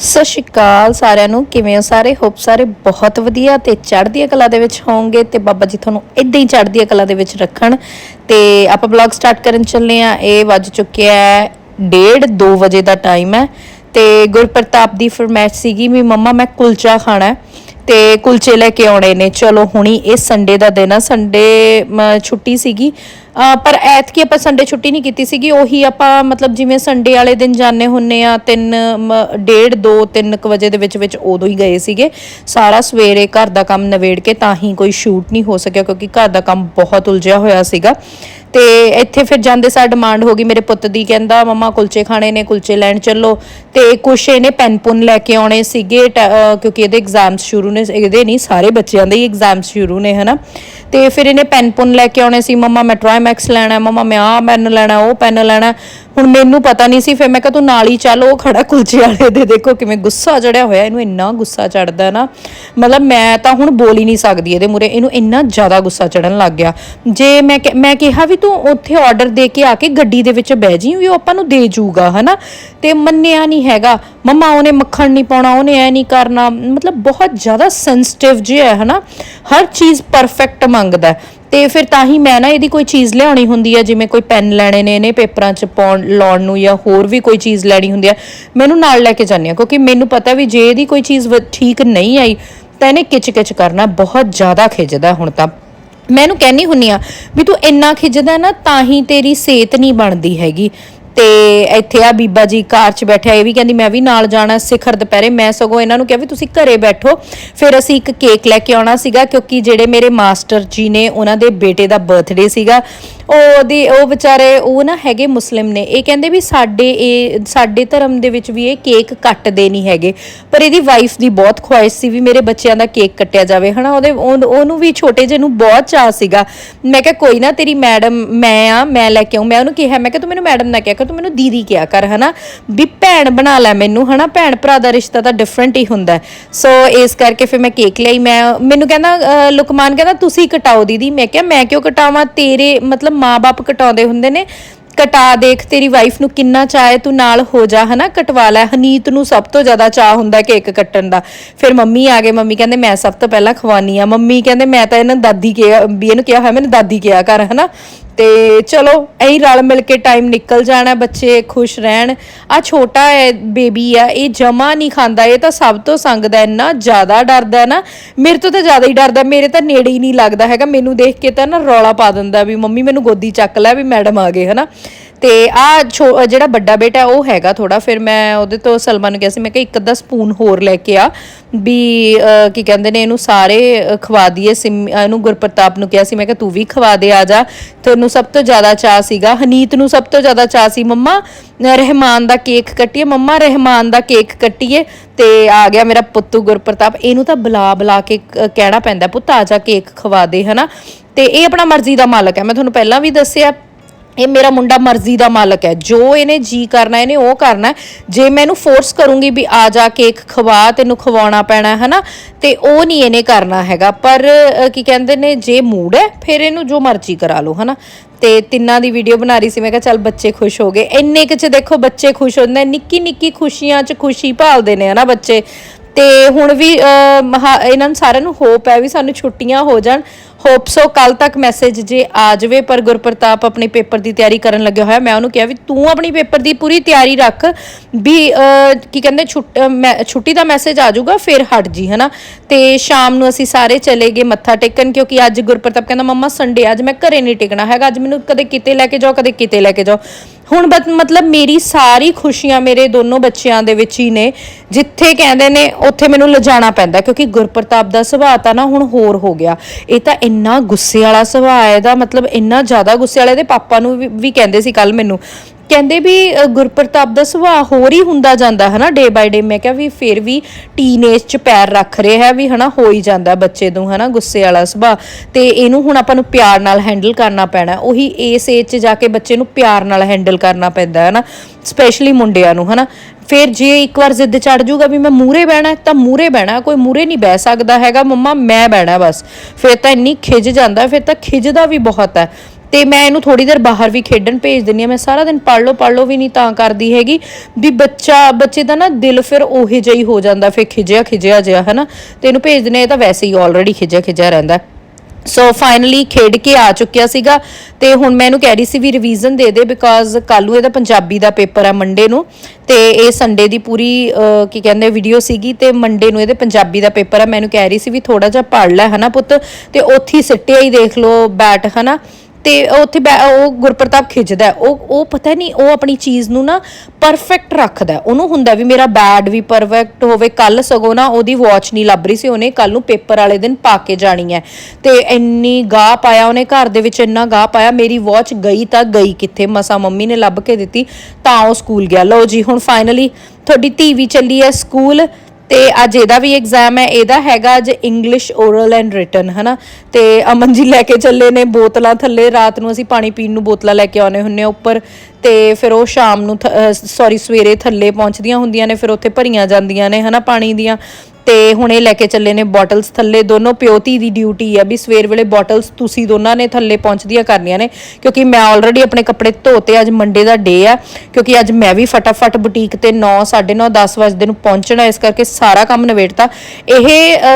ਸਤਿ ਸ਼੍ਰੀ ਅਕਾਲ ਸਾਰਿਆਂ ਨੂੰ। ਕਿਵੇਂ ਹੋ ਸਾਰੇ? ਹੋਪ ਸਾਰੇ ਬਹੁਤ ਵਧੀਆ ਤੇ ਚੜ੍ਹਦੀ ਕਲਾ ਦੇ ਵਿੱਚ ਹੋਵੋਗੇ ਤੇ ਬਾਬਾ ਜੀ ਤੁਹਾਨੂੰ ਇਦਾਂ ਹੀ ਚੜ੍ਹਦੀ ਕਲਾ ਦੇ ਵਿੱਚ ਰੱਖਣ। ਤੇ ਆਪਾਂ ਬਲੌਗ ਸਟਾਰਟ ਕਰਨ ਚੱਲੇ ਆ ਇਹ ਵੱਜ ਚੁੱਕਿਆ ਹੈ 1:30 2 ਵਜੇ ਦਾ ਟਾਈਮ ਹੈ। ਤੇ ਗੁਰਪ੍ਰਤਾਪ ਦੀ ਫਰਮਾਇਸ਼ ਸੀਗੀ ਵੀ ਮੰਮਾ ਮੈਂ ਕੁਲਚਾ ਖਾਣਾ ਹੈ। ਤੇ ਕੁਲਚੇ ਲੈ ਕੇ ਆਉਣੇ ਨੇ। ਚਲੋ, ਹੁਣੀ ਇਹ ਸੰਡੇ ਦਾ ਦਿਨ ਆ। ਸੰਡੇ ਛੁੱਟੀ ਸੀਗੀ। ਪਰ ਐਤਕੀ ਆਪਾਂ ਸੰਡੇ ਛੁੱਟੀ ਨਹੀਂ ਕੀਤੀ ਸੀਗੀ। ਉਹੀ ਆਪਾਂ, ਮਤਲਬ ਜਿਵੇਂ ਸੰਡੇ ਵਾਲੇ ਦਿਨ ਜਾਂਦੇ ਹੁੰਨੇ ਆ 3 ਡੇਢ 2 3 ਕੁ ਵਜੇ ਦੇ ਵਿੱਚ ਵਿੱਚ ਉਦੋਂ ਹੀ ਗਏ ਸੀਗੇ। ਸਾਰਾ ਸਵੇਰੇ ਘਰ ਦਾ ਕੰਮ ਨਵੇੜ ਕੇ ਤਾਂ ਹੀ ਕੋਈ ਸ਼ੂਟ ਨਹੀਂ ਹੋ ਸਕਿਆ, ਕਿਉਂਕਿ ਘਰ ਦਾ ਕੰਮ ਬਹੁਤ ਉਲਝਿਆ ਹੋਇਆ ਸੀਗਾ। ਤੇ ਇੱਥੇ ਫਿਰ ਜਾਂਦੇ ਸਾਰ ਡਿਮਾਂਡ ਹੋ ਗਈ। ਮੇਰੇ ਪੁੱਤ ਦੀ ਕਹਿੰਦਾ, ਮਮਾ, ਕੁਲਚੇ ਖਾਣੇ ਨੇ, ਕੁਲਚੇ ਲੈਣ ਚੱਲੋ। ਤੇ ਕੁਛ ਇਹਨੇ ਪੈਨ ਪੁਨ ਲੈ ਕੇ ਆਉਣੇ ਸੀਗੇ ਕਿਉਂਕਿ ਇਹਦੇ ਐਗਜ਼ਾਮਸ ਸ਼ੁਰੂ ਨੇ, ਇਹਦੇ ਨਹੀਂ, ਸਾਰੇ ਬੱਚਿਆਂ ਦੇ ਹੀ ਐਗਜ਼ਾਮਸ ਸ਼ੁਰੂ ਨੇ, ਹਨਾ? ਤੇ ਫਿਰ ਇਹਨੇ ਪੈਨ ਪੁਨ ਲੈ ਕੇ ਆਉਣੇ ਸੀ। ਮਮਾ, ਮੈਂ ਟ੍ਰਾਈਮੈਕਸ ਲੈਣਾ, ਮਮਾ, ਮੈਂ ਆਹ ਪੈਨ ਲੈਣਾ, ਉਹ ਪੈਨ ਲੈਣਾ। ਹੁਣ ਮੈਨੂੰ ਪਤਾ ਨਹੀਂ ਸੀ, ਫਿਰ ਮੈਂ ਕਿਹਾ ਤੂੰ ਨਾਲ ਹੀ ਚੱਲ, ਉਹ ਖੜਾ ਕੁਲਚੇ ਵਾਲੇ ਦੇ, ਦੇਖੋ ਕਿਵੇਂ ਗੁੱਸਾ ਚੜਿਆ ਹੋਇਆ, ਇਹਨੂੰ ਇੰਨਾ ਗੁੱਸਾ ਚੜਦਾ ਨਾ। ਮਤਲਬ ਮੈਂ ਤਾਂ ਹੁਣ ਬੋਲ ਹੀ ਨਹੀਂ ਸਕਦੀ ਇਹਦੇ ਮੂਰੇ ਇਹਨੂੰ ਇੰਨਾ ਜ਼ਿਆਦਾ ਗੁੱਸਾ ਚੜਨ ਲੱਗ ਗਿਆ। ਜੇ ਮੈਂ ਮੈਂ ਕਿਹਾ ਵੀ ਤੂੰ ਉੱਥੇ ਆਰਡਰ ਦੇ ਕੇ ਆ ਕੇ ਗੱਡੀ ਦੇ ਵਿੱਚ ਬਹਿ ਜੀ ਵੀ ਉਹ ਆਪਾਂ ਨੂੰ ਦੇ ਜੂਗਾ, ਹਨਾ? ਤੇ ਮੰਨਿਆ ਨਹੀਂ ਹੈਗਾ। ਮੰਮਾ, ਉਹਨੇ ਮੱਖਣ ਨਹੀਂ ਪਾਉਣਾ, ਉਹਨੇ ਐ ਨਹੀਂ ਕਰਨਾ। ਮਤਲਬ ਬਹੁਤ ਜ਼ਿਆਦਾ ਸੈਂਸਿਟਿਵ ਜਿਹਾ ਹੈ, ਹਨਾ? ਹਰ ਚੀਜ਼ ਪਰਫੈਕਟ ਮੰਗਦਾ ਤੇ ਫਿਰ ਤਾਂ ਹੀ ਮੈਂ ਨਾ ਇਹਦੀ ਕੋਈ ਚੀਜ਼ ਲਿਆਉਣੀ ਹੁੰਦੀ ਹੈ ਜਿਵੇਂ ਕੋਈ ਪੈਨ ਲੈਣੇ ਨੇ, ਇਹਨੇ ਪੇਪਰਾਂ 'ਚ ਪਾਉਣ, ਲਾਉਣ ਨੂੰ ਜਾਂ ਹੋਰ ਵੀ ਕੋਈ ਚੀਜ਼ ਲੈਣੀ ਹੁੰਦੀ ਹੈ ਮੈਨੂੰ ਨਾਲ ਲੈ ਕੇ ਜਾਂਦੀ ਹਾਂ ਕਿਉਂਕਿ ਮੈਨੂੰ ਪਤਾ ਵੀ ਜੇ ਇਹਦੀ ਕੋਈ ਚੀਜ਼ ਠੀਕ ਨਹੀਂ ਆਈ, ਤਾਂ ਇਹਨੇ ਕਿਚ-ਕਿਚ ਕਰਨਾ ਬਹੁਤ ਜ਼ਿਆਦਾ ਖਿੱਚਦਾ ਹੁਣ ਤਾਂ। ਮੈਂ ਇਹਨੂੰ ਕਹਿੰਨੀ ਹੁੰਨੀ ਆ ਵੀ ਤੂੰ ਇੰਨਾ ਖਿੱਚਦਾ ਨਾ, ਤਾਂ ਹੀ ਤੇਰੀ ਸਿਹਤ ਨਹੀਂ ਬਣਦੀ ਹੈਗੀ। ਤੇ ਇੱਥੇ ਆ ਬੀਬਾ ਜੀ ਕਾਰ 'ਚ ਬੈਠਿਆ, ਇਹ ਵੀ ਕਹਿੰਦੀ ਮੈਂ ਵੀ ਨਾਲ ਜਾਣਾ ਸਿਖਰ ਦੁਪਹਿਰੇ, ਮੈਂ ਸਗੋਂ ਇਹਨਾਂ ਨੂੰ ਕਿਹਾ ਵੀ ਤੁਸੀਂ ਘਰੇ ਬੈਠੋ। ਫਿਰ ਅਸੀਂ ਇੱਕ ਕੇਕ ਲੈ ਕੇ ਆਉਣਾ ਸੀਗਾ ਕਿਉਂਕਿ ਜਿਹੜੇ ਮੇਰੇ ਮਾਸਟਰ ਜੀ ਨੇ ਉਹਨਾਂ ਦੇ ਬੇਟੇ ਦਾ ਬਰਥਡੇ ਸੀਗਾ ਉਹਦੀ, ਉਹ ਵਿਚਾਰੇ, ਉਹ ਨਾ ਹੈਗੇ ਮੁਸਲਿਮ ਨੇ, ਇਹ ਕਹਿੰਦੇ ਵੀ ਸਾਡੇ ਇਹ, ਸਾਡੇ ਧਰਮ ਦੇ ਵਿੱਚ ਵੀ ਇਹ ਕੇਕ ਕੱਟਦੇ ਨਹੀਂ ਹੈਗੇ। ਪਰ ਇਹਦੀ ਵਾਈਫ ਦੀ ਬਹੁਤ ਖੁਆਇਸ਼ ਸੀ ਵੀ ਮੇਰੇ ਬੱਚਿਆਂ ਦਾ ਕੇਕ ਕੱਟਿਆ ਜਾਵੇ, ਹਨਾ? ਉਹਦੇ ਉਹ- ਉਹਨੂੰ ਵੀ ਛੋਟੇ ਜਿਹੇ ਨੂੰ ਬਹੁਤ ਚਾਹ ਸੀਗਾ। ਮੈਂ ਕਿਹਾ ਕੋਈ ਨਾ ਤੇਰੀ ਮੈਡਮ ਮੈਂ ਆ, ਮੈਂ ਲੈ ਕੇ ਆਉਂ ਮੈਂ ਉਹਨੂੰ ਕਿਹਾ, ਮੈਂ ਕਿਹਾ ਤੂੰ ਮੈਨੂੰ ਮੈਡਮ ਨਾ ਕਿਹਾ ਕਰ ਤੂੰ ਮੈਨੂੰ ਦੀਦੀ ਕਿਹਾ ਕਰ, ਹਨਾ? ਵੀ ਭੈਣ ਬਣਾ ਲੈ ਮੈਨੂੰ, ਹਨਾ? ਭੈਣ ਭਰਾ ਦਾ ਰਿਸ਼ਤਾ ਤਾਂ ਡਿਫਰੈਂਟ ਹੀ ਹੁੰਦਾ ਸੋ ਇਸ ਕਰਕੇ ਫਿਰ ਮੈਂ ਕੇਕ ਲਈ ਮੈਂ, ਮੈਨੂੰ ਕਹਿੰਦਾ ਲੁਕਮਾਨ ਕਹਿੰਦਾ, ਤੁਸੀਂ ਕਟਾਓ ਦੀਦੀ। ਮੈਂ ਕਿਹਾ, ਮੈਂ ਕਿਉਂ ਕਟਾਵਾਂ? ਤੇਰੇ, ਮਤਲਬ ਮਾਪੇ ਕਟਾਉਂਦੇ ਹੁੰਦੇ ਨੇ। ਕਟਾ ਦੇਖ, ਤੇਰੀ ਵਾਈਫ ਨੂੰ ਕਿੰਨਾ ਚਾਹੇ ਤੂੰ ਨਾਲ ਹੋ ਜਾ, ਹਨਾ? ਕਟਵਾ ਲੈ। ਹਨੀਤ ਨੂੰ ਸਭ ਤੋਂ ਜ਼ਿਆਦਾ ਚਾਹ ਹੁੰਦਾ ਕੇਕ ਕੱਟਣ ਦਾ। ਫਿਰ ਮੰਮੀ ਆ ਗਏ। ਮੰਮੀ ਕਹਿੰਦੇ, ਮੈਂ ਸਭ ਤੋਂ ਪਹਿਲਾਂ ਖਵਾਨੀ ਆ। ਮੰਮੀ ਕਹਿੰਦੇ, ਮੈਂ ਤਾਂ ਇਹਨਾਂ ਨੂੰ ਦਾਦੀ ਕਿਹਾ, ਵੀ ਇਹਨੂੰ ਕਿਹਾ ਹੋਇਆ, ਮੈਨੂੰ ਦਾਦੀ ਕਿਹਾ ਕਰ, ਹਨਾ? ਤੇ ਚਲੋ, ਐਂ ਰਲ ਮਿਲ ਕੇ ਟਾਈਮ ਨਿਕਲ ਜਾਣਾ, ਬੱਚੇ ਖੁਸ਼ ਰਹਿਣ। ਆ ਛੋਟਾ ਹੈ ਬੇਬੀ ਆ, ਇਹ ਜਮਾ ਨਹੀਂ ਖਾਂਦਾ, ਇਹ ਤਾਂ ਸਭ ਤੋਂ ਸੰਗਦਾ ਇੰਨਾ ਜ਼ਿਆਦਾ ਡਰਦਾ ਨਾ। ਮੇਰੇ ਤੋਂ ਤਾਂ ਜ਼ਿਆਦਾ ਹੀ ਡਰਦਾ, ਮੇਰੇ ਤਾਂ ਨੇੜੇ ਹੀ ਨਹੀਂ ਲੱਗਦਾ ਹੈਗਾ। ਮੈਨੂੰ ਦੇਖ ਕੇ ਤਾਂ ਨਾ ਰੌਲਾ ਪਾ ਦਿੰਦਾ ਵੀ ਮੰਮੀ ਮੈਨੂੰ ਗੋਦੀ ਚੱਕ ਲੈ, ਵੀ ਮੈਡਮ ਆ ਗਏ, ਹਨਾ। ਤੇ ਆ ਜਿਹੜਾ ਵੱਡਾ ਬੇਟਾ ਉਹ ਹੈਗਾ ਥੋੜਾ ਫਿਰ ਮੈਂ ਉਹਦੇ ਤੋਂ ਸਲਮਾ ਨੂੰ ਕਿਹਾ ਸੀ, ਮੈਂ ਕਿ ਇੱਕ ਅੱਧਾ ਸਪੂਨ ਹੋਰ ਲੈ ਕੇ ਆ, ਵੀ ਕੀ ਕਹਿੰਦੇ ਨੇ ਇਹਨੂੰ ਸਾਰੇ ਖਵਾ ਦਈਏ ਇਹਨੂੰ ਗੁਰਪ੍ਰਤਾਪ ਨੂੰ ਕਿਹਾ ਸੀ, ਮੈਂ ਕਿ ਤੂੰ ਵੀ ਖਵਾ ਦੇ, ਆ ਜਾ। ਤੁਹਾਨੂੰ ਸਭ ਤੋਂ ਜ਼ਿਆਦਾ ਚਾਹ ਸੀਗਾ, ਹਨੀਤ ਨੂੰ ਸਭ ਤੋਂ ਜ਼ਿਆਦਾ ਚਾਹ ਸੀ, ਮੰਮਾ ਰਹਿਮਾਨ ਦਾ ਕੇਕ ਕੱਟੀਏ, ਮੰਮਾ, ਰਹਿਮਾਨ ਦਾ ਕੇਕ ਕੱਟੀਏ, ਤੇ ਆ ਗਿਆ ਮੇਰਾ ਪੁੱਤੂ ਗੁਰਪ੍ਰਤਾਪ, ਇਹਨੂੰ ਤਾਂ ਬੁਲਾ ਬੁਲਾ ਕੇ ਕਹਿਣਾ ਪੈਂਦਾ, ਪੁੱਤ ਆ ਜਾ ਕੇਕ ਖਵਾ ਦੇ, ਹਨਾ। ਤੇ ਇਹ ਆਪਣਾ ਮਰਜ਼ੀ ਦਾ ਮਾਲਕ ਹੈ, ਮੈਂ ਤੁਹਾਨੂੰ ਪਹਿਲਾਂ ਵੀ ਦੱਸਿਆ ਇਹ ਮੇਰਾ ਮੁੰਡਾ ਮਰਜ਼ੀ ਦਾ ਮਾਲਕ ਹੈ। ਜੋ ਇਹਨੇ ਜੀ ਕਰਨਾ, ਇਹਨੇ ਉਹ ਕਰਨਾ ਜੇ ਮੈਂ ਇਹਨੂੰ ਫੋਰਸ ਕਰੂੰਗੀ ਵੀ ਆ ਜਾ ਕੇਕ ਖਵਾ, ਤੈਨੂੰ ਖਵਾਉਣਾ ਪੈਣਾ ਹੈ ਨਾ ਤੇ ਉਹ ਨਹੀਂ ਇਹਨੇ ਕਰਨਾ ਹੈਗਾ। ਪਰ ਕੀ ਕਹਿੰਦੇ ਨੇ, ਜੇ ਮੂਡ ਹੈ, ਫਿਰ ਇਹਨੂੰ ਜੋ ਮਰਜ਼ੀ ਕਰਾ ਲਓ, ਹਨਾ? ਤੇ ਤਿੰਨਾਂ ਦੀ ਵੀਡੀਓ ਬਣਾ ਰਹੀ ਸੀ। ਮੈਂ ਕਿਹਾ, ਚੱਲ ਬੱਚੇ ਖੁਸ਼ ਹੋ ਗਏ। ਇੰਨੇ ਕੁ ਚ ਦੇਖੋ, ਬੱਚੇ ਖੁਸ਼ ਹੁੰਦੇ ਨੇ। ਨਿੱਕੀ ਨਿੱਕੀ ਖੁਸ਼ੀਆਂ ਚ ਖੁਸ਼ੀ ਭਾਲਦੇ ਨੇ, ਹਨਾ ਬੱਚੇ? ਤੇ ਹੁਣ ਵੀ ਇਹਨਾਂ ਨੂੰ ਸਾਰਿਆਂ ਨੂੰ ਹੋਪ ਹੈ ਵੀ ਸਾਨੂੰ ਛੁੱਟੀਆਂ ਹੋ ਜਾਣ। ਹੋਪ ਸੋ ਕੱਲ ਤੱਕ ਮੈਸੇਜ ਜੇ ਆ ਜਾਵੇ, ਪਰ ਗੁਰਪ੍ਰਤਾਪ ਆਪਣੇ ਪੇਪਰ ਦੀ ਤਿਆਰੀ ਕਰਨ ਲੱਗਿਆ ਹੋਇਆ। ਮੈਂ ਉਹਨੂੰ ਕਿਹਾ ਵੀ ਤੂੰ ਆਪਣੀ ਪੇਪਰ ਦੀ ਪੂਰੀ ਤਿਆਰੀ ਰੱਖ ਵੀ ਕੀ ਕਹਿੰਦੇ, ਛੁੱਟੀ ਦਾ ਮੈਸੇਜ ਆ ਜਾਊਗਾ, ਫਿਰ ਹਟ ਜੀ, ਹਨਾ? ਤੇ ਸ਼ਾਮ ਨੂੰ ਅਸੀਂ ਸਾਰੇ ਚਲੇ ਗਏ ਮੱਥਾ ਟੇਕਣ, ਕਿਉਂਕਿ ਅੱਜ ਗੁਰਪ੍ਰਤਾਪ ਕਹਿੰਦਾ, ਮੰਮਾ ਸੰਡੇ ਅੱਜ ਮੈਂ ਘਰੇ ਨਹੀਂ ਟਿਕਣਾ ਹੈਗਾ, ਅੱਜ ਮੈਨੂੰ ਕਦੇ ਕਿਤੇ ਲੈ ਕੇ ਜਾਓ, ਕਦੇ ਕਿਤੇ ਲੈ ਕੇ ਜਾਓ। ਹੁਣ ਬਤ- ਮਤਲਬ ਮੇਰੀ ਸਾਰੀ ਖੁਸ਼ੀਆਂ ਮੇਰੇ ਦੋਨੋਂ ਬੱਚਿਆਂ ਦੇ ਵਿੱਚ ਹੀ ਨੇ। ਜਿੱਥੇ ਕਹਿੰਦੇ ਨੇ, ਉੱਥੇ ਮੈਨੂੰ ਲਿਜਾਣਾ ਪੈਂਦਾ, ਕਿਉਂਕਿ ਗੁਰਪ੍ਰਤਾਪ ਦਾ ਸੁਭਾਅ ਤਾਂ ਨਾ ਹੁਣ ਹੋਰ ਹੋ ਗਿਆ। ਇਹ ਤਾਂ ਇੰਨਾ ਗੁੱਸੇ ਵਾਲਾ ਸੁਭਾਅ ਹੈ, ਇਹਦਾ ਮਤਲਬ ਇੰਨਾ ਜ਼ਿਆਦਾ ਗੁੱਸੇ ਵਾਲਾ, ਇਹਦੇ ਪਾਪਾ ਨੂੰ ਵੀ- ਵੀ ਕਹਿੰਦੇ ਸੀ ਕੱਲ ਮੈਨੂੰ ਕਹਿੰਦੇ ਵੀ ਗੁਰਪ੍ਰਤਾਪ ਦਾ ਸੁਭਾਅ ਹੋਰ ਹੀ ਹੁੰਦਾ ਜਾਂਦਾ ਹੈ ਨਾ ਡੇ ਬਾਈ ਡੇ ਮੈਂ ਕਿਹਾ ਵੀ ਫਿਰ ਵੀ ਟੀਨੇਜ ਚ ਪੈਰ ਰੱਖ ਰਿਹਾ ਹੈ ਵੀ, ਹਨਾ, ਹੋ ਹੀ ਜਾਂਦਾ ਬੱਚੇ ਨੂੰ, ਹਨਾ, ਗੁੱਸੇ ਵਾਲਾ ਸੁਭਾਅ। ਤੇ ਇਹਨੂੰ ਹੁਣ ਆਪਾਂ ਨੂੰ ਪਿਆਰ ਨਾਲ ਹੈਂਡਲ ਕਰਨਾ ਪੈਣਾ। ਉਹੀ ਇਸ ਏਜ 'ਚ ਜਾ ਕੇ ਬੱਚੇ ਨੂੰ ਪਿਆਰ ਨਾਲ ਹੈਂਡਲ ਕਰਨਾ ਪੈਂਦਾ ਹੈ ਨਾ ਸਪੈਸ਼ਲੀ ਮੁੰਡਿਆਂ ਨੂੰ, ਹਨਾ। ਫਿਰ ਜੇ ਇੱਕ ਵਾਰ ਜ਼ਿੱਦ ਚੜ ਜਾਊਗਾ ਵੀ ਮੈਂ ਮੂਰੇ ਬਹਿਣਾ, ਤਾਂ ਮੂਰੇ ਬਹਿਣਾ, ਕੋਈ ਮੂਰੇ ਨਹੀਂ ਬਹਿ ਸਕਦਾ ਹੈਗਾ, ਮੰਮਾ, ਮੈਂ ਬਹਿਣਾ ਬਸ। ਫਿਰ ਤਾਂ ਇੰਨੀ ਖਿਜ ਜਾਂਦਾ, ਫਿਰ ਤਾਂ ਖਿਜਦਾ ਵੀ ਬਹੁਤ ਹੈ। ਤੇ ਮੈਂ ਇਹਨੂੰ ਥੋੜੀ ਦੇਰ ਬਾਹਰ ਵੀ ਖੇਡਣ ਭੇਜ ਦਿੰਦੀ ਆ ਮੈਂ ਸਾਰਾ ਦਿਨ ਪੜ ਲਓ ਪੜ ਲਓ ਵੀ ਨਹੀਂ ਤਾਂ ਕਰਦੀ ਹੈਗੀ। ਵੀ ਬੱਚਾ, ਬੱਚੇ ਦਾ ਨਾ ਦਿਲ ਫਿਰ ਉਹੇ ਜਿਹਾ ਹੀ ਹੋ ਜਾਂਦਾ, ਫਿਰ ਖਿਜਿਆ ਖਿਜਿਆ ਜਿਹਾ, ਹਨਾ। ਤੇ ਇਹਨੂੰ ਭੇਜ ਦਿੰਦੇ ਇਹ ਤਾਂ ਵੈਸੇ ਹੀ ਆਲਰੇਡੀ ਖਿਜਿਆ ਖਿਜਿਆ ਰਹਿੰਦਾ ਸੋ ਫਾਈਨਲੀ ਖੇਡ ਕੇ ਆ ਚੁੱਕਿਆ ਸੀਗਾ ਤੇ ਹੁਣ ਮੈਂ ਇਹਨੂੰ ਕਹਿ ਰਹੀ ਸੀ ਵੀ ਰਿਵੀਜ਼ਨ ਦੇ ਦੇ ਬਿਕਾਜ਼ ਕੱਲ ਨੂੰ ਇਹਦਾ ਪੰਜਾਬੀ ਦਾ ਪੇਪਰ ਆ ਮੰਡੇ ਨੂੰ ਤੇ ਇਹ ਸੰਡੇ ਦੀ ਪੂਰੀ ਕੀ ਕਹਿੰਦੇ ਵੀਡੀਓ ਸੀਗੀ ਤੇ ਮੰਡੇ ਨੂੰ ਇਹਦੇ ਪੰਜਾਬੀ ਦਾ ਪੇਪਰ ਆ ਮੈਨੂੰ ਕਹਿ ਰਹੀ ਸੀ ਵੀ ਥੋੜਾ ਜਿਹਾ ਪੜ ਲੈ, ਹਨਾ ਪੁੱਤ। ਤੇ ਉੱਥੇ ਸਿੱਟਿਆ ਹੀ ਦੇਖ ਲਓ ਬੈਟ ਹਨਾ। ਤੇ ਉੱਥੇ ਬੈ- ਉਹ ਗੁਰਪ੍ਰਤਾਪ ਖਿੱਚਦਾ ਉਹ ਉਹ ਪਤਾ ਨਹੀਂ, ਉਹ ਆਪਣੀ ਚੀਜ਼ ਨੂੰ ਨਾ ਪਰਫੈਕਟ ਰੱਖਦਾ ਉਹਨੂੰ ਹੁੰਦਾ ਵੀ ਮੇਰਾ ਬੈਡ ਵੀ ਪਰਫੈਕਟ ਹੋਵੇ ਕੱਲ ਸਗੋਂ ਨਾ ਉਹਦੀ ਵਾਚ ਨਹੀਂ ਲੱਭ ਰਹੀ ਸੀ ਉਹਨੇ ਕੱਲ ਨੂੰ ਪੇਪਰ ਵਾਲੇ ਦਿਨ ਪਾ ਕੇ ਜਾਣੀ ਹੈ। ਤੇ ਇੰਨੀ ਗਾਹ ਪਾਇਆ ਉਹਨੇ, ਘਰ ਦੇ ਵਿੱਚ ਇੰਨਾ ਗਾਹ ਪਾਇਆ, ਮੇਰੀ ਵਾਚ ਗਈ ਤਾਂ ਗਈ ਕਿੱਥੇ? ਮਸਾ ਮੰਮੀ ਨੇ ਲੱਭ ਕੇ ਦਿੱਤੀ, ਤਾਂ ਉਹ ਸਕੂਲ ਗਿਆ। ਲਓ ਜੀ, ਹੁਣ ਫਾਈਨਲੀ ਤੁਹਾਡੀ ਧੀ ਵੀ ਚੱਲੀ ਹੈ ਸਕੂਲ ਤੇ ਅੱਜ ਇਹਦਾ ਵੀ ਐਗਜ਼ਾਮ ਹੈ, ਇਹਦਾ ਹੈਗਾ ਅੱਜ ਇੰਗਲਿਸ਼ ਓਰਲ ਐਂਡ ਰਿਟਨ ਹਨਾ? ਤੇ ਅਮਨ ਜੀ ਲੈ ਕੇ ਚੱਲੇ ਨੇ ਬੋਤਲਾਂ ਥੱਲੇ, ਰਾਤ ਨੂੰ ਅਸੀਂ ਪਾਣੀ ਪੀਣ ਨੂੰ ਬੋਤਲਾਂ ਲੈ ਕੇ ਆਉਨੇ ਹੁੰਨੇ ਆ ਉੱਪਰ, ਤੇ ਫਿਰ ਉਹ ਸ਼ਾਮ ਨੂੰ ਸੌਰੀ ਸਵੇਰੇ ਥੱਲੇ ਪਹੁੰਚਦੀਆਂ ਹੁੰਦੀਆਂ ਨੇ, ਫਿਰ ਉੱਥੇ ਭਰੀਆਂ ਜਾਂਦੀਆਂ ਨੇ, ਹਨਾ, ਪਾਣੀ ਦੀਆਂ। ਤੇ ਹੁਣ ਇਹ ਲੈ ਕੇ ਚੱਲੇ ਨੇ ਬੋਟਲਸ ਥੱਲੇ। ਦੋਨੋਂ ਪਿਓਤੀ ਦੀ ਡਿਊਟੀ ਆ ਵੀ ਸਵੇਰ ਵੇਲੇ ਬੋਟਲਸ ਤੁਸੀਂ ਦੋਨਾਂ ਨੇ ਥੱਲੇ ਪਹੁੰਚਦੀਆਂ ਕਰਨੀਆਂ ਨੇ, ਕਿਉਂਕਿ ਮੈਂ ਆਲਰੇਡੀ ਆਪਣੇ ਕੱਪੜੇ ਧੋਤੇ, ਅੱਜ ਮੰਡੇ ਦਾ ਡੇ ਆ, ਕਿਉਂਕਿ ਅੱਜ ਮੈਂ ਵੀ ਫਟਾਫਟ ਬੁਟੀਕ ਤੇ 9 9:30 10 ਵਜੇ ਨੂੰ ਪਹੁੰਚਣਾ, ਇਸ ਕਰਕੇ ਸਾਰਾ ਕੰਮ ਨਵੇੜਤਾ ਇਹ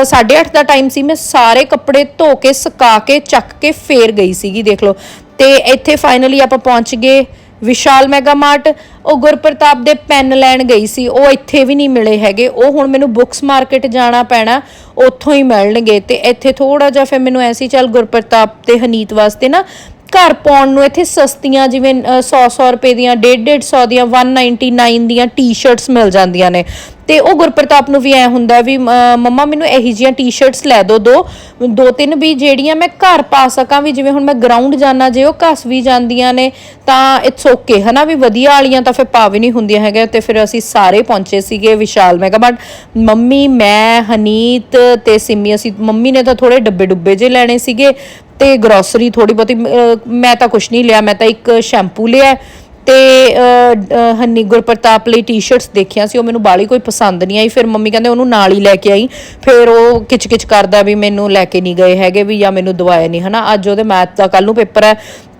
8:30 ਦਾ ਟਾਈਮ ਸੀ, ਮੈਂ ਸਾਰੇ ਕੱਪੜੇ ਧੋ ਕੇ, ਸੁਕਾ ਕੇ, ਚੱਕ ਕੇ ਫੇਰ ਗਈ ਸੀਗੀ, ਦੇਖ ਲਓ। ਤੇ ਇੱਥੇ ਫਾਈਨਲੀ ਆਪਾਂ ਪਹੁੰਚ ਗਏ। ਵਿਸ਼ਾਲ ਮੈਗਾ ਮਾਰਟ, ਉਹ ਗੁਰਪ੍ਰਤਾਪ ਦੇ ਪੈਨ ਲੈਣ ਗਈ ਸੀ, ਉਹ ਇੱਥੇ ਵੀ ਨਹੀਂ ਮਿਲੇ ਹੈਗੇ, ਉਹ ਹੁਣ ਮੈਨੂੰ ਬੁੱਕਸ ਮਾਰਕੀਟ ਜਾਣਾ ਪੈਣਾ, ਉੱਥੋਂ ਹੀ ਮਿਲਣਗੇ, ਤੇ ਇੱਥੇ ਥੋੜਾ ਜਿਹਾ ਫਿਰ ਮੈਨੂੰ ਐਸੀ ਚੱਲ ਗੁਰਪ੍ਰਤਾਪ ਤੇ ਹਨੀਤ ਵਾਸਤੇ ਨਾ, ਘਰ ਪਾਉਣ ਨੂੰ ਇੱਥੇ ਸਸਤੀਆਂ ਜਿਵੇਂ 100-100 ਰੁਪਏ ਦੀਆਂ 150 ਦੀਆਂ 199 ਦੀਆਂ ਟੀ-ਸ਼ਰਟਸ ਮਿਲ ਜਾਂਦੀਆਂ ਨੇ। ਤੇ ਉਹ ਗੁਰਪ੍ਰਤਾਪ ਨੂੰ ਵੀ ਐ ਹੁੰਦਾ ਵੀ ਅਹ, ਮੰਮਾ ਮੈਨੂੰ ਇਹੀ ਜੀਆਂ ਟੀ-ਸ਼ਰਟਸ ਲੈ ਦੋ ਦੋ ਦੋ ਤਿੰਨ ਵੀ ਜਿਹੜੀਆਂ ਮੈਂ ਘਰ ਪਾ ਸਕਾਂ ਵੀ ਜਿਵੇਂ ਹੁਣ ਮੈਂ ਗਰਾਊਂਡ ਜਾਣਾ ਜੇ ਉਹ ਘਸ ਵੀ ਜਾਂਦੀਆਂ ਨੇ ਤਾਂ ਇਟਸ ਓਕੇ ਹਨਾ? ਵੀ ਵਧੀਆ ਵਾਲੀਆਂ ਤਾਂ ਫਿਰ ਪਾ ਵੀ ਨਹੀਂ ਹੁੰਦੀਆਂ ਹੈਗੇ ਤੇ ਫਿਰ ਅਸੀਂ ਸਾਰੇ ਪਹੁੰਚੇ ਸੀਗੇ ਵਿਸ਼ਾਲ ਮੈਂ ਕਿਹਾ ਬਟ ਮੰਮੀ ਮੈਂ ਹਨੀਤ ਤੇ ਸਿੰਮੀ ਅਸੀਂ ਮੰਮੀ ਨੇ ਤਾਂ ਥੋੜੇ ਡੱਬੇ ਡੁੱਬੇ ਜੇ ਲੈਣੇ ਸੀਗੇ ਤੇ ਗਰੋਸਰੀ ਥੋੜੀ ਬਹੁਤੀ ਮੈਂ ਤਾਂ ਕੁਝ ਨਹੀਂ ਲਿਆ ਮੈਂ ਤਾਂ ਇੱਕ ਸ਼ੈਂਪੂ ਲਿਆ। ਤੇ ਅਹ, ਹੰਨੀ ਗੁਰਪ੍ਰਤਾਪ ਲਈ ਟੀ-ਸ਼ਰਟਸ ਦੇਖੀਆਂ ਸੀ ਉਹ ਮੈਨੂੰ ਬਾਲੀ ਕੋਈ ਪਸੰਦ ਨਹੀਂ ਆਈ। ਫਿਰ ਮੰਮੀ ਕਹਿੰਦੇ ਉਹਨੂੰ ਨਾਲ ਹੀ ਲੈ ਕੇ ਆਈ। ਫਿਰ ਉਹ ਕਿਚ-ਕਿਚ ਕਰਦਾ ਵੀ ਮੈਨੂੰ ਲੈ ਕੇ ਨਹੀਂ ਗਏ ਹੈਗੇ ਵੀ ਜਾਂ ਮੈਨੂੰ ਦਵਾਇਆ ਨਹੀਂ ਹਨਾ? ਅੱਜ ਉਹਦੇ ਮੈਥ ਦਾ ਕੱਲ ਨੂੰ ਪੇਪਰ ਹੈ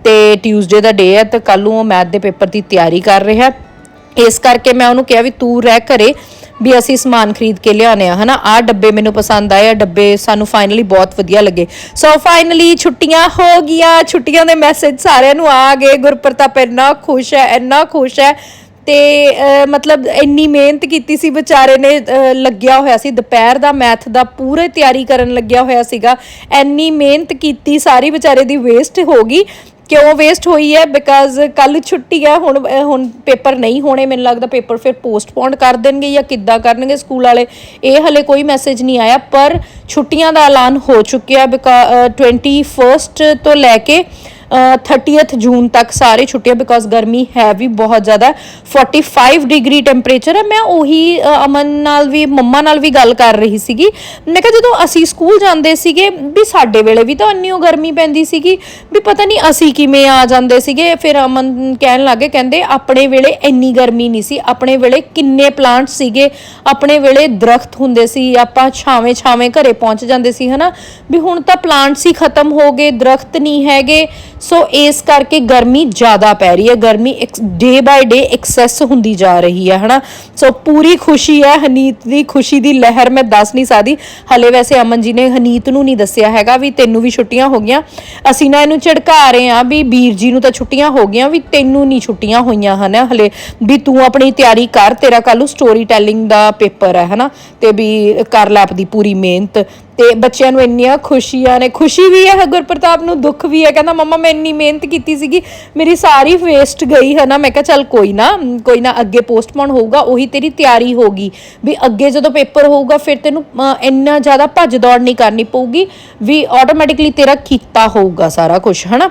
ਤੇ ਟਿਊਜ਼ਡੇ ਦਾ ਡੇ ਹੈ ਤੇ ਕੱਲ ਨੂੰ ਉਹ ਮੈਥ ਦੇ ਪੇਪਰ ਦੀ ਤਿਆਰੀ ਕਰ ਰਿਹਾ। ਇਸ ਕਰਕੇ ਮੈਂ ਉਹਨੂੰ ਕਿਹਾ ਵੀ ਤੂੰ ਰਹਿ ਘਰੇ ਵੀ ਅਸੀਂ ਸਮਾਨ ਖਰੀਦ ਕੇ ਲਿਆਉਣੇ ਆ ਹਨਾ? ਆਹ ਡੱਬੇ ਮੈਨੂੰ ਪਸੰਦ ਆਏ ਆ ਡੱਬੇ ਸਾਨੂੰ ਫਾਈਨਲੀ ਬਹੁਤ ਵਧੀਆ ਲੱਗੇ। ਸੋ ਫਾਈਨਲੀ ਛੁੱਟੀਆਂ ਹੋ ਗਈਆਂ, ਛੁੱਟੀਆਂ ਦੇ ਮੈਸੇਜ ਸਾਰਿਆਂ ਨੂੰ ਆ ਗਏ, ਗੁਰਪ੍ਰਤਾਪ ਇੰਨਾ ਖੁਸ਼ ਹੈ, ਇੰਨਾ ਖੁਸ਼ ਹੈ। ਤੇ ਮਤਲਬ ਇੰਨੀ ਮਿਹਨਤ ਕੀਤੀ ਸੀ, ਵਿਚਾਰੇ ਨੇ ਲੱਗਿਆ ਹੋਇਆ ਸੀ। ਦੁਪਹਿਰ ਦਾ ਮੈਥ ਦਾ ਪੂਰੇ ਤਿਆਰੀ ਕਰਨ ਲੱਗਿਆ ਹੋਇਆ ਸੀਗਾ। ਇੰਨੀ ਮਿਹਨਤ ਕੀਤੀ, ਸਾਰੀ ਵਿਚਾਰੇ ਦੀ ਵੇਸਟ ਹੋ ਗਈ। ਕਿਉਂ ਵੇਸਟ ਹੋਈ ਹੈ? ਬਿਕਾਜ਼ ਕੱਲ ਛੁੱਟੀ ਹੈ ਹੁਣ ਹੁਣ ਪੇਪਰ ਨਹੀਂ ਹੋਣੇ। ਮੈਨੂੰ ਲੱਗਦਾ ਪੇਪਰ ਫਿਰ ਪੋਸਟਪੋਨ ਕਰ ਦੇਣਗੇ ਜਾਂ ਕਿੱਦਾਂ ਕਰਨਗੇ ਸਕੂਲ ਵਾਲੇ। ਇਹ ਹਲੇ ਕੋਈ ਮੈਸੇਜ ਨਹੀਂ ਆਇਆ, ਪਰ ਛੁੱਟੀਆਂ ਦਾ ਐਲਾਨ ਹੋ ਚੁੱਕਿਆ ਬਿਕਾ 21st ਤੋਂ ਲੈ ਕੇ 30th ਜੂਨ ਤੱਕ ਸਾਰੇ ਛੁੱਟੀਆਂ ਬਿਕੋਜ਼ ਗਰਮੀ ਹੈ ਵੀ ਬਹੁਤ ਜ਼ਿਆਦਾ 45 ਡਿਗਰੀ ਟੈਂਪਰੇਚਰ ਹੈ। ਮੈਂ ਉਹੀ ਅਮਨ ਨਾਲ ਵੀ, ਮੰਮਾ ਨਾਲ ਵੀ ਗੱਲ ਕਰ ਰਹੀ ਸੀਗੀ। ਮੈਂ ਕਿਹਾ ਜਦੋਂ ਅਸੀਂ ਸਕੂਲ ਜਾਂਦੇ ਸੀਗੇ, ਵੀ ਸਾਡੇ ਵੇਲੇ ਵੀ ਤਾਂ ਇੰਨੀ ਓ ਗਰਮੀ ਪੈਂਦੀ ਸੀਗੀ, ਵੀ ਪਤਾ ਨਹੀਂ ਅਸੀਂ ਕਿਵੇਂ ਆ ਜਾਂਦੇ ਸੀਗੇ। ਫਿਰ ਅਮਨ ਕਹਿਣ ਲੱਗੇ, ਕਹਿੰਦੇ ਆਪਣੇ ਵੇਲੇ ਇੰਨੀ ਗਰਮੀ ਨਹੀਂ ਸੀ। ਆਪਣੇ ਵੇਲੇ ਕਿੰਨੇ ਪਲਾਂਟ ਸੀਗੇ। ਆਪਣੇ ਵੇਲੇ ਦਰਖਤ ਹੁੰਦੇ ਸੀ। ਆਪਾਂ ਛਾਵੇਂ ਛਾਵੇਂ ਘਰੇ ਪਹੁੰਚ ਜਾਂਦੇ ਸੀ, ਹਨਾ। ਵੀ ਹੁਣ ਤਾਂ ਪਲਾਂਟਸ ਹੀ ਖਤਮ ਹੋ ਗਏ, ਦਰਖਤ ਨਹੀਂ ਹੈਗੇ। ਸੋ ਇਸ ਕਰਕੇ ਗਰਮੀ ਜ਼ਿਆਦਾ ਪੈ ਰਹੀ ਹੈ। ਗਰਮੀ ਡੇ ਬਾਈ ਡੇ ਐਕਸੈਸ ਹੁੰਦੀ ਜਾ ਰਹੀ ਹੈ, ਹਨਾ? ਸੋ ਪੂਰੀ ਖੁਸ਼ੀ ਹੈ, ਹਨੀਤ ਦੀ ਖੁਸ਼ੀ ਦੀ ਲਹਿਰ ਮੈਂ ਦੱਸ ਨਹੀਂ ਸਕਦੀ। ਹਲੇ ਵੈਸੇ ਅਮਨ ਜੀ ਨੇ ਹਨੀਤ ਨੂੰ ਨਹੀਂ ਦੱਸਿਆ ਹੈਗਾ ਵੀ ਤੈਨੂੰ ਵੀ ਛੁੱਟੀਆਂ ਹੋ ਗਈਆਂ। ਅਸੀਂ ਨਾ ਇਹਨੂੰ ਝੜਕਾ ਰਹੇ ਆ ਵੀ ਵੀਰ ਜੀ ਨੂੰ ਤਾਂ ਛੁੱਟੀਆਂ ਹੋ ਗਈਆਂ, ਵੀ ਤੈਨੂੰ ਨਹੀਂ ਛੁੱਟੀਆਂ ਹੋਈਆਂ, ਹਨਾ? ਹਲੇ ਵੀ ਤੂੰ ਆਪਣੀ ਤਿਆਰੀ ਕਰ, ਤੇਰਾ ਕੱਲ ਨੂੰ ਸਟੋਰੀ ਟੈਲਿੰਗ ਦਾ ਪੇਪਰ ਹੈ, ਹਨਾ? ਤੇ ਵੀ ਕਰ ਲੈ ਆਪਦੀ ਪੂਰੀ ਮਿਹਨਤ। ਤੇ ਬੱਚਿਆਂ ਨੂੰ ਇੰਨੀਆਂ ਖੁਸ਼ੀਆਂ ਨੇ। ਖੁਸ਼ੀ ਵੀ ਹੈ ਗੁਰਪ੍ਰਤਾਪ ਨੂੰ ਦੁੱਖ ਵੀ ਹੈ। ਕਹਿੰਦਾ, ਮੰਮਾ, ਮੈਂ ਇੰਨੀ ਮਿਹਨਤ ਕੀਤੀ ਸੀਗੀ, ਮੇਰੀ ਸਾਰੀ ਵੇਸਟ ਗਈ ਹੈ ਨਾ। ਮੈਂ ਕਿਹਾ, ਚੱਲ ਕੋਈ ਨਾ ਕੋਈ ਨਾ, ਅੱਗੇ ਪੋਸਟਪੋਨ ਹੋਊਗਾ, ਉਹੀ ਤੇਰੀ ਤਿਆਰੀ ਹੋਗੀ ਵੀ ਅੱਗੇ ਜਦੋਂ ਪੇਪਰ ਹੋਊਗਾ, ਫਿਰ ਤੈਨੂੰ ਇੰਨਾ ਜ਼ਿਆਦਾ ਭੱਜ ਦੌੜ ਨਹੀਂ ਕਰਨੀ ਪਊਗੀ, ਵੀ ਆਟੋਮੈਟਿਕਲੀ ਤੇਰਾ ਕੀਤਾ ਹੋਊਗਾ ਸਾਰਾ ਕੁਝ ਹਨਾ?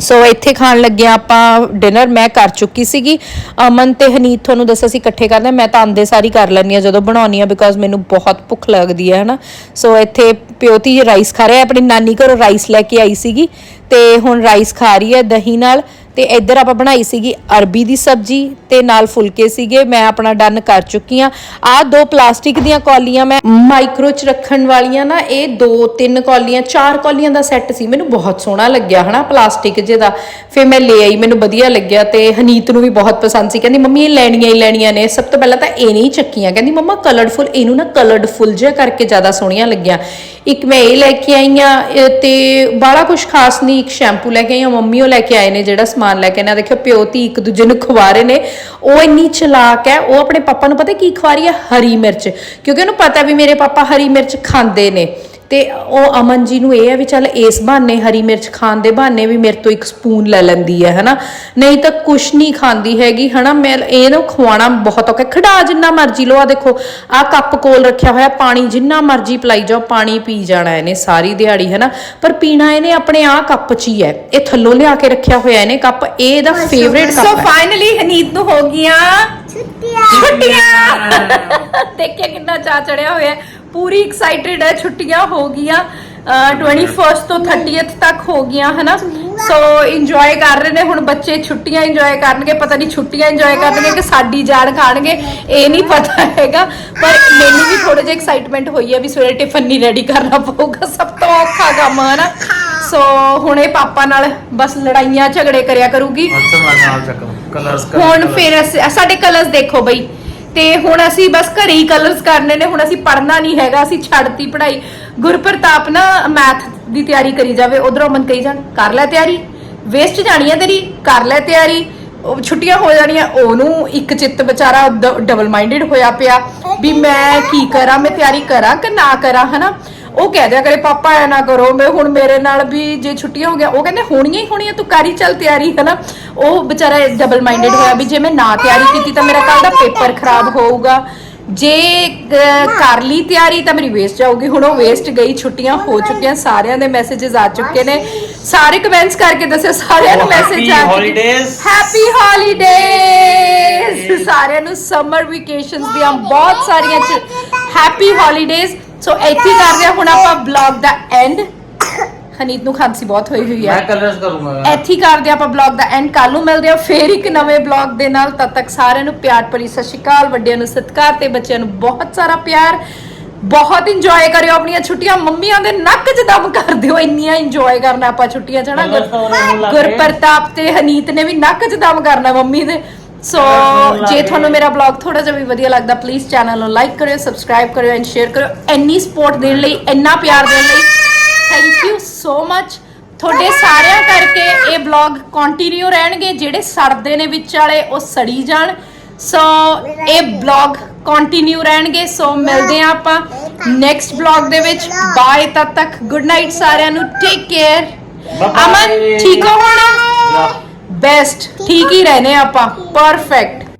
ਸੋ ਇੱਥੇ ਖਾਣ ਲੱਗਿਆ ਆਪਾਂ ਡਿਨਰ ਮੈਂ ਕਰ ਚੁੱਕੀ ਸੀਗੀ। ਅਮਨ ਤੇ ਹਨੀਤ ਤੁਹਾਨੂੰ ਦੱਸਿਆ ਸੀ ਇਕੱਠੇ ਕਰਦੇ ਮੈਂ ਤਾਂ ਆਂਦੇ ਸਾਰੀ ਕਰ ਲੈਂਦੀ ਆ ਜਦੋਂ ਬਣਾਉਣੀ ਆ ਬਿਕਾਜ਼ ਮੈਨੂੰ ਬਹੁਤ ਭੁੱਖ ਲੱਗਦੀ ਹੈ, ਹਨਾ। ਸੋ ਇੱਥੇ ਪਿਓਤੀ ਰਾਈਸ ਖਾ ਰਿਹਾ ਆਪਣੀ ਨਾਨੀ ਘਰੋਂ ਰਾਈਸ ਲੈ ਕੇ ਆਈ ਸੀਗੀ। ਤੇ ਹੁਣ ਰਾਈਸ ਖਾ ਰਹੀ ਹੈ ਦਹੀਂ ਨਾਲ। ਤੇ ਇੱਧਰ ਆਪਾਂ ਬਣਾਈ ਸੀਗੀ ਅਰਬੀ ਦੀ ਸਬਜ਼ੀ ਤੇ ਨਾਲ ਫੁਲਕੇ ਸੀਗੇ। ਮੈਂ ਆਪਣਾ ਡਨ ਕਰ ਚੁੱਕੀ ਆ ਆ ਦੋ ਪਲਾਸਟਿਕ ਦੀਆਂ ਕੌਲੀਆਂ ਮੈਂ ਮਾਈਕਰੋ ਚ ਰੱਖਣ ਵਾਲੀਆਂ ਨਾ, ਇਹ ਦੋ ਤਿੰਨ ਕੌਲੀਆਂ, ਚਾਰ ਕੌਲੀਆਂ ਦਾ ਸੈੱਟ ਸੀ। ਮੈਨੂੰ ਬਹੁਤ ਸੋਹਣਾ ਲੱਗਿਆ ਹਨਾ ਪਲਾਸਟਿਕ ਜਿਹੇ ਦਾ ਫਿਰ ਮੈਂ ਲੈ ਆਈ, ਮੈਨੂੰ ਵਧੀਆ ਲੱਗਿਆ ਤੇ ਹਨੀਤ ਨੂੰ ਵੀ ਬਹੁਤ ਪਸੰਦ ਸੀ। ਕਹਿੰਦੀ, ਮੰਮੀ, ਇਹ ਲੈਣੀਆਂ ਹੀ ਲੈਣੀਆਂ ਨੇ। ਸਭ ਤੋਂ ਪਹਿਲਾਂ ਤਾਂ ਇਹ ਨਹੀਂ ਚੱਕੀਆਂ। ਕਹਿੰਦੀ, ਮੰਮਾ ਕਲਰਫੁਲ ਇਹਨੂੰ ਨਾ ਕਲਰਫੁਲ ਜਿਹਾ ਕਰਕੇ ਜ਼ਿਆਦਾ ਸੋਹਣੀਆਂ ਲੱਗੀਆਂ। ਇੱਕ ਮੈਂ ਇਹ ਲੈ ਕੇ ਆਈ ਆ ਤੇ ਬਾਲਾ ਕੁਝ ਖਾਸ ਨਹੀਂ। ਇੱਕ ਸ਼ੈਂਪੂ ਲੈ ਕੇ ਆਈ ਆ ਮੰਮੀ ਉਹ ਲੈ ਕੇ ਆਏ ਨੇ ਜਿਹੜਾ ਸਮਾਨ ਲੈ ਕੇ ਨਾ। ਦੇਖਿਓ, ਪਿਓ ਧੀ ਇੱਕ ਦੂਜੇ ਨੂੰ ਖਵਾ ਰਹੇ ਨੇ। ਉਹ ਇੰਨੀ ਚਲਾਕ ਹੈ, ਉਹ ਆਪਣੇ ਪਾਪਾ ਨੂੰ ਪਤਾ ਕੀ ਖਵਾ ਰਹੀ ਹੈ? ਹਰੀ ਮਿਰਚ। ਕਿਉਂਕਿ ਉਹਨੂੰ ਪਤਾ ਵੀ ਮੇਰੇ ਪਾਪਾ ਹਰੀ ਮਿਰਚ ਖਾਂਦੇ ਨੇ। ਤੇ ਉਹ ਅਮਨ ਜੀ ਨੂੰ ਇਹ ਹੈ ਵੀ ਚੱਲ ਇਸ ਬਹਾਨੇ ਹਰੀ ਮਿਰਚ ਖਾਣ ਦੇ ਬਹਾਨੇ ਵੀ ਮੇਰੇ ਤੋਂ ਇੱਕ ਸਪੂਨ ਲੈ ਲੈਂਦੀ ਹੈ ਹਨਾ? ਨਹੀਂ ਤਾਂ ਕੁਛ ਨਹੀਂ ਖਾਂਦੀ ਹੈਗੀ ਹਨਾ? ਮੈਂ ਇਹਨੂੰ ਖਵਾਉਣਾ ਬਹੁਤ ਔਖਾ ਖੜਾ ਜਿੰਨਾ ਮਰਜ਼ੀ ਲੋ ਆ ਦੇਖੋ ਆ ਕੱਪ ਕੋਲ ਰੱਖਿਆ ਹੋਇਆ ਪਾਣੀ ਜਿੰਨਾ ਮਰਜ਼ੀ ਪਲਾਈ ਜਾਓ ਪਾਣੀ ਪੀ ਜਾਣਾ ਇਹਨੇ ਸਾਰੀ ਦਿਹਾੜੀ ਹਨਾ? ਪਰ ਪੀਣਾ ਇਹਨੇ ਆਪਣੇ ਆ ਕੱਪ 'ਚ ਹੀ ਹੈ। ਇਹ ਥੱਲੋਂ ਲਿਆ ਕੇ ਰੱਖਿਆ ਹੋਇਆ ਇਹਨੇ ਕੱਪ ਇਹ ਇਹਦਾ ਫੇਵਰੇਟ ਸੋ ਕੱਪ ਹੈ। ਫਾਈਨਲੀ ਹਨੀਤ ਨੂੰ ਹੋ ਗਈਆਂ ਛੁੱਟੀਆਂ। ਦੇਖਿਆ ਕਿੰਨਾ ਚਾ ਚੜਿਆ ਹੋਇਆ ਹੈ। ਪੂਰੀ ਐਕਸਾਈਟਿਡ ਹੈ ਛੁੱਟੀਆਂ ਹੋ ਗਈਆਂ ਅਹ 21st ਤੋਂ 30th ਤੱਕ ਹੋ ਗਈਆਂ ਹਨਾ? ਸੋ ਇੰਜੋਏ ਕਰ ਰਹੇ ਨੇ ਹੁਣ ਬੱਚੇ ਛੁੱਟੀਆਂ ਇੰਜੋਏ ਕਰਨਗੇ ਪਤਾ ਨਹੀਂ ਛੁੱਟੀਆਂ ਇੰਜੋਏ ਕਰਨਗੇ ਕਿ ਸਾਡੀ ਜਾਨ ਖਾਣਗੇ ਇਹ ਨਹੀਂ ਪਤਾ ਹੈਗਾ। ਪਰ ਮੈਨੂੰ ਵੀ ਥੋੜਾ ਜਿਹਾ ਐਕਸਾਈਟਮੈਂਟ ਹੋਈ ਹੈ ਵੀ ਸਵੇਰੇ ਟਿਫਨ ਨਹੀਂ ਰੈਡੀ ਕਰਨਾ ਪਊਗਾ ਸਭ ਤੋਂ ਔਖਾ ਕੰਮ ਹੈ ਨਾ ਸੋ ਹੁਣ ਇਹ ਪਾਪਾ ਨਾਲ ਬਸ ਲੜਾਈਆਂ ਝਗੜੇ ਕਰਿਆ ਕਰੂਗੀ। ਹੁਣ ਫਿਰ ਸਾਡੇ ਕਲਰਸ ਦੇਖੋ ਬਈ। ਤੇ ਹੁਣ ਅਸੀਂ ਬਸ ਘਰੇ ਹੀ ਕਲਰਸ ਕਰਨੇ ਨੇ, ਹੁਣ ਅਸੀਂ ਪੜ੍ਹਨਾ ਨਹੀਂ ਹੈਗਾ, ਅਸੀਂ ਛੱਡਤੀ ਪੜ੍ਹਾਈ। ਗੁਰਪ੍ਰਤਾਪ ਨਾ ਮੈਥ ਦੀ ਤਿਆਰੀ ਕਰੀ ਜਾਵੇ, ਉਧਰੋਂ ਮਨ ਕਹੀ ਜਾਣ, ਕਰ ਲੈ ਤਿਆਰੀ ਵੇਸਟ ਜਾਣੀ ਹੈ ਤੇਰੀ, ਕਰ ਲੈ ਤਿਆਰੀ। ਉਹ ਛੁੱਟੀਆਂ ਹੋ ਜਾਣੀਆਂ, ਉਹਨੂੰ ਇੱਕ ਚਿੱਤ ਵਿਚਾਰਾ ਡਬਲ ਮਾਈਂਡਡ ਹੋਇਆ ਪਿਆ ਵੀ ਮੈਂ ਕੀ ਕਰਾਂ, ਮੈਂ ਤਿਆਰੀ ਕਰਾਂ ਕਿ ਨਾ ਕਰਾਂ, ਹਨਾ? ਉਹ ਕਹਿ ਦਿਆ ਕਰੇ ਪਾਪਾ ਐ ਨਾ ਕਰੋ ਮੈਂ ਹੁਣ ਮੇਰੇ ਨਾਲ ਵੀ ਜੇ ਛੁੱਟੀਆਂ ਹੋ ਗਿਆ ਉਹ ਕਹਿੰਦੇ ਹੋਣੀਆਂ ਹੀ ਹੋਣੀਆਂ ਤੂੰ ਕਰੀ ਚੱਲ ਤਿਆਰੀ ਹੈ ਨਾ ਉਹ ਵਿਚਾਰਾ ਡਬਲ ਮਾਈਂਡਡ ਹੋਇਆ ਵੀ ਜੇ ਮੈਂ ਨਾ ਤਿਆਰੀ ਕੀਤੀ ਤਾਂ ਮੇਰਾ ਕੱਲ ਦਾ ਪੇਪਰ ਖਰਾਬ ਹੋਊਗਾ। ਜੇ ਕਰ ਲਈ ਤਿਆਰੀ ਤਾਂ ਮੇਰੀ ਵੇਸਟ ਜਾਊਗੀ। ਹੁਣ ਉਹ ਵੇਸਟ ਗਈ ਛੁੱਟੀਆਂ ਹੋ ਚੁੱਕੀਆਂ ਸਾਰਿਆਂ ਦੇ ਮੈਸੇजेस ਆ ਚੁੱਕੇ ਨੇ। ਸਾਰੇ ਕਮੈਂਟਸ ਕਰਕੇ ਦੱਸਿਓ ਸਾਰਿਆਂ ਨੂੰ ਮੈਸੇਜ ਆ holidays. ਹੈਪੀ ਹੌਲੀਡੇਜ਼ ਸਾਰਿਆਂ ਨੂੰ ਸਮਰ ਵਕੇਸ਼ਨਸ ਦੀਆਂ ਬਹੁਤ ਸਾਰੀਆਂ ਹੈਪੀ ਹੌਲੀਡੇਜ਼ ਸੋ ਇੱਥੇ ਹੀ ਕਰਦੇ ਹਾਂ ਹੁਣ ਆਪਾਂ ਬਲੌਗ ਦਾ ਐਂਡ ਹਨੀਤ ਨੂੰ ਖਾਂਸੀ ਬਹੁਤ ਹੋਈ ਹੋਈ ਮੈਂ ਹੈ ਕਲਰਸ ਕਰੂੰਗਾ। ਇੱਥੇ ਹੀ ਕਰਦੇ ਹਾਂ ਆਪਾਂ ਬਲੌਗ ਦਾ ਐਂਡ ਕੱਲ ਨੂੰ ਮਿਲਦੇ ਹਾਂ ਫੇਰ ਇੱਕ ਨਵੇਂ ਬਲੌਗ ਦੇ ਨਾਲ। ਤਦ ਤੱਕ ਸਾਰਿਆਂ ਨੂੰ ਪਿਆਰ ਭਰੀ ਸਤਿ ਸ਼੍ਰੀ ਅਕਾਲ ਵੱਡਿਆਂ ਨੂੰ ਸਤਿਕਾਰ ਤੇ ਬੱਚਿਆਂ ਨੂੰ ਬਹੁਤ ਸਾਰਾ ਪਿਆਰ। ਬਹੁਤ ਇੰਜੋਏ ਕਰਿਓ ਆਪਣੀਆਂ ਛੁੱਟੀਆਂ। ਮੰਮੀਆਂ ਦੇ ਨੱਕ 'ਚ ਦਮ ਕਰ ਦਿਓ। ਇੰਨੀਆਂ ਇੰਜੋਏ ਕਰਨਾ ਆਪਾਂ ਛੁੱਟੀਆਂ 'ਚ ਨਾ। ਗੁਰਪ੍ਰਤਾਪ ਤੇ ਹਨੀਤ ਨੇ ਵੀ ਨੱਕ 'ਚ ਦਮ ਕਰਨਾ ਮੰਮੀ ਦੇ। ਸੋ ਜੇ। ਤੁਹਾਨੂੰ ਮੇਰਾ ਬਲੌਗ ਥੋੜਾ ਜਿਹਾ ਵੀ ਵਧੀਆ ਲੱਗਦਾ ਪਲੀਜ਼ ਚੈਨਲ ਨੂੰ ਲਾਈਕ ਕਰਿਓ ਸਬਸਕ੍ਰਾਈਬ ਕਰਿਓ ਐਂਡ ਸ਼ੇਅਰ ਕਰਿਓ। ਇੰਨੀ ਸਪੋਰਟ ਦੇਣ ਲਈ ਇੰਨਾ ਪਿਆਰ ਦੇਣ ਲਈ ਥੈਂਕ ਯੂ ਸੋ ਮੱਚ ਤੁਹਾਡੇ ਸਾਰਿਆਂ ਕਰਕੇ ਇਹ ਬਲੌਗ ਕੰਟੀਨਿਊ ਰਹਿਣਗੇ ਜਿਹੜੇ ਸੜਦੇ ਨੇ ਵਿੱਚ ਵਾਲੇ ਉਹ ਸੜੀ ਜਾਣ। ਸੋ ਇਹ ਬਲੌਗ ਕੰਟੀਨਿਊ ਰਹਿਣਗੇ। ਸੋ ਮਿਲਦੇ ਆ ਆਪਾਂ ਨੈਕਸਟ ਬਲੌਗ ਦੇ ਵਿੱਚ। ਬਾਏ ਤਦ ਤੱਕ। ਗੁੱਡ ਨਾਈਟ ਸਾਰਿਆਂ ਨੂੰ। Take care. ਅਮਨ ਠੀਕ ਹੋ ਹੁਣ. ਬੈਸਟ ਠੀਕ ਹੀ ਰਹਨੇ ਆਪਾਂ ਪਰਫੈਕਟ